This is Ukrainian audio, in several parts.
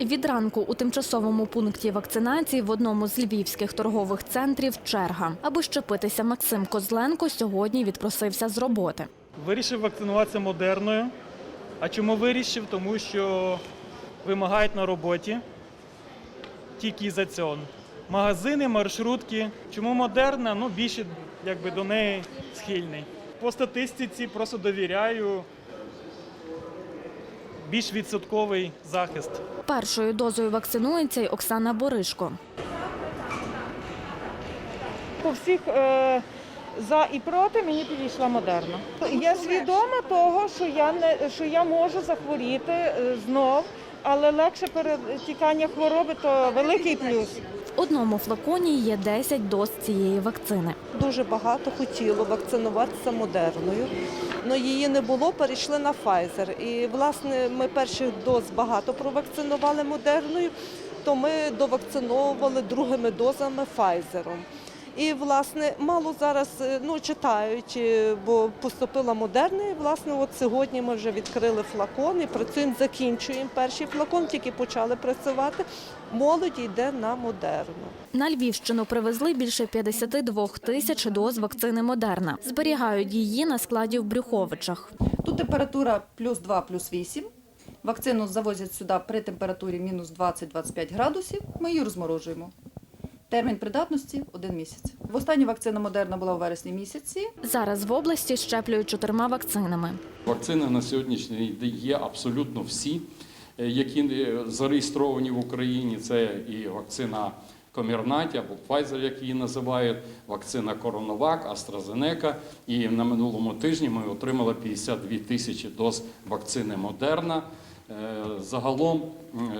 Від ранку у тимчасовому пункті вакцинації в одному з львівських торгових центрів черга. Аби щепитися, Максим Козленко сьогодні відпросився з роботи. Вирішив вакцинуватися модерною. А чому вирішив? Тому що вимагають на роботі тільки за цього. Магазини, маршрутки. Чому модерна? Ну, більше якби, до неї схильний. По статистиці просто довіряю більш відсотковий захист. Першою дозою вакцинується й Оксана Боришко. По всіх е, за і проти мені підійшла модерна. Я свідома того, що я не що я можу захворіти е, знов, але легше перетікання хвороби то великий плюс. В одному флаконі є 10 доз цієї вакцини. Дуже багато хотіло вакцинуватися модерною, але її не було, перейшли на Pfizer. І власне ми перших доз багато провакцинували модерною, то ми довакциновували другими дозами Pfizer. І власне мало зараз е, ну читають, е, бо поступила модерна. І власне, от сьогодні ми вже відкрили флакон і працюємо, закінчуємо перший флакон, тільки почали працювати. Молодь йде на модерну. На Львівщину привезли більше 52 тисяч доз вакцини Модерна. Зберігають її на складі в Брюховичах. Тут температура плюс 2, плюс 8. Вакцину завозять сюди при температурі мінус 20-25 градусів. Ми її розморожуємо. Термін придатності один місяць. Востаннє вакцина Модерна була у вересні місяці. Зараз в області щеплюють чотирма вакцинами. Вакцини на сьогоднішній день є абсолютно всі, е, які е, зареєстровані в Україні. Це і вакцина Комірнаті або Pfizer, як її називають, вакцина Коронавак, AstraZeneca. І на минулому тижні ми отримали 52 тисячі доз вакцини Модерна. Е, Загалом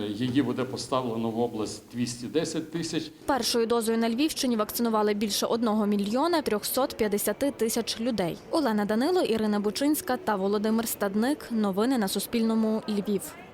її буде поставлено в область 210 тисяч. Першою дозою на Львівщині вакцинували більше 1 мільйона 350 тисяч людей. Олена Данило, Ірина Бучинська та Володимир Стадник. Новини на Суспільному. Львів.